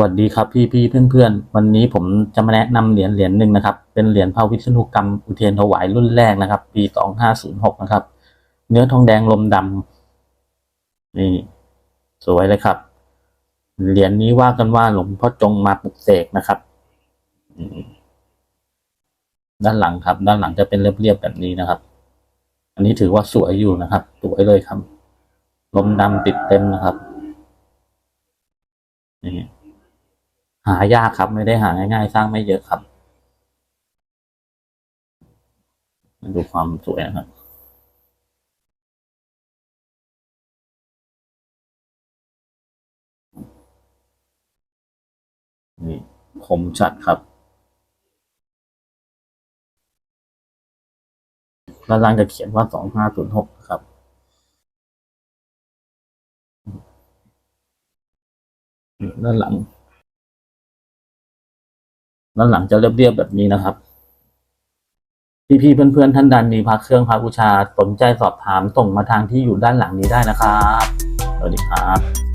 วัสดีครับพี่พี่เพื่อนเพื่อนวันนี้ผมจะมาแนะนำเหรียญเหรียญหนึ่งนะครับ เป็นเหรียญพระวิษณุกรรมอุเทนถวายรุ่นแรกนะครับ ปีสองห้าศูนย์หกนะครับ เนื้อทองแดงลมดำนี่ สวยเลยครับ เหรียญนี้ว่ากันว่าหลวงพ่อจงมาปลุกเสกนะครับด้านหลังครับ ด้านหลังจะเป็นเรียบๆแบบนี้นะครับ อันนี้ถือว่าสวยอยู่นะครับ สวยเลยครับ ลมดำติดเต็มนะครับนี่ หายากครับ ไม่ได้หาง่ายๆ สร้างไม่เยอะครับมาดูความสวยนะครับนี่คมชัดครับด้านล่างจะเขียนว่าสองห้าศูนย์หกครับ ด้านหลัง ด้านหลังจะเรียบๆแบบนี้นะครับ พี่ๆเพื่อนๆท่านใดมีพักเครื่องพักบูชาสนใจสอบถามส่งมาทางที่อยู่ด้านหลังนี้ได้นะครับสวัสดีครับ